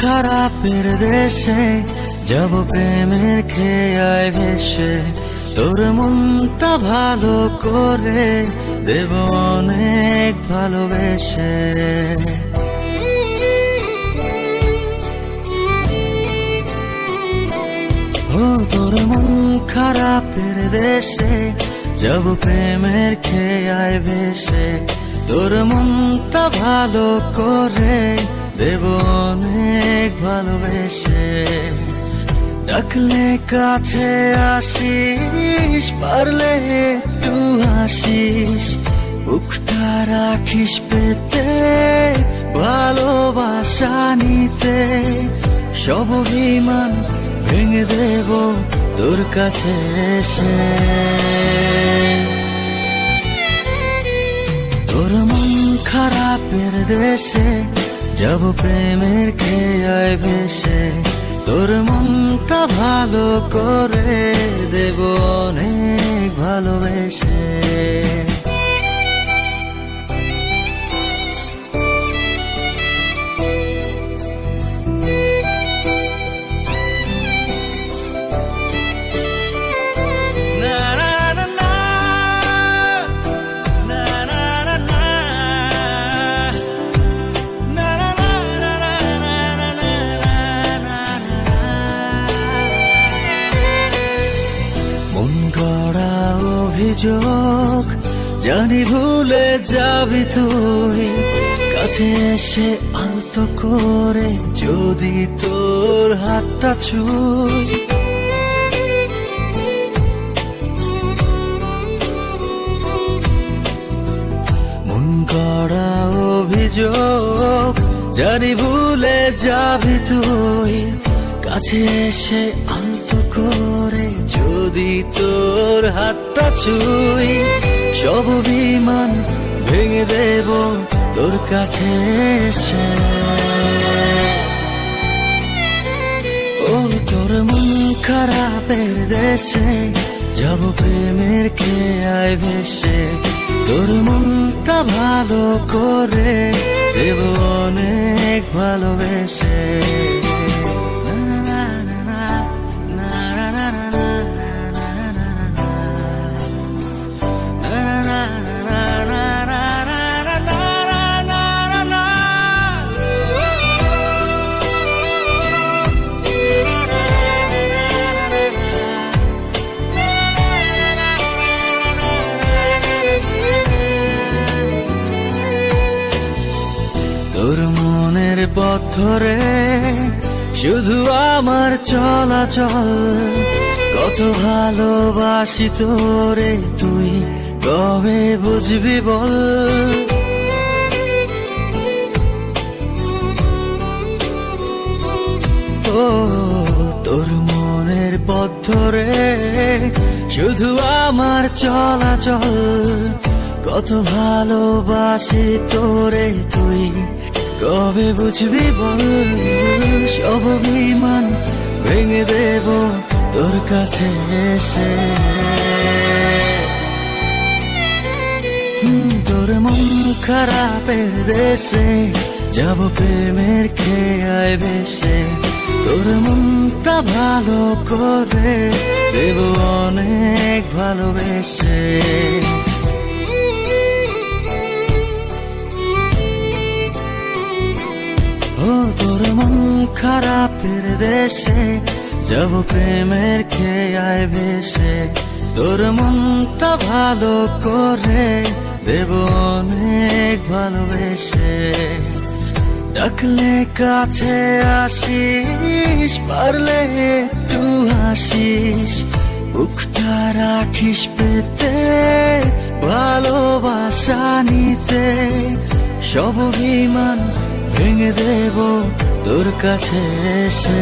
খারাপের দেশে যাব প্রেমের খেয়ায় ভেসে তোর মনটা ভালো করে দেব অনেক ভালোবেসে ও তোর মন খারাপের দেশে যাব প্রেমের খেয়ায় ভেসে তোর মনটা ভালো করে দেব ভালোবেসে ডাকলে কাছে আসিস, পারলে একটু আসিস বুকটা রাখিস পেতে, ভালোবাসা নিতে। সব অভিমান ভেঙে দেব তোর কাছে এসে। তোর মন খারাপের দেশে যাব প্রেমের খেয়ায় ভেসে তোর মনটা ভালো করে দেব অনেক ভালোবেসে গড়া অভিযোগ, জানি ভুলে যাবি তুই। কাছে এসে আলতো করে যদি তোর হাতটা ছুই। মন করা অভিযোগ, জানি ভুলে যাবি তুই। কাছে এসে আলতো করে যদি তোর হাতটা ছুই, সব বিমান ভেঙে দেব তোর কাছে এসে। ও তোর মন খারাপের দেশে যাব প্রেমের খেয়ায় ভেসে। তোর মনটা ভালো করে দেব অনেক ভালোবেসে। পথ ধরে শুধু আমার চলাচল। কত ভালোবাসি তোরে, তুই কবে বুঝবি বল? ও, তোর মনের পথ ধরে শুধু আমার চলাচল। কত ভালোবাসি তোরে, তুই কবে বুঝবি বল? সব বিমান ভেঙে দেব তোর কাছে এসে। তোর মন খারাপের দেশে যাব প্রেমের খেয়ায় বেশে তোর মনটা ভালো করে দেব অনেক ভালোবেসে। তোর মন খারাপের দেশে, যাব প্রেমের খেয়ায় ভেসে। তোর মনটা ভালো করে দেব অনেক ভালোবেসে। ডাকলে কাছে আসিস, পারলে একটু হাসিস। বুকটা রাখিস পেতে, ভালোবাসা নিতে। সব বিমান ভেঙে দেব তোর কাছে এসে।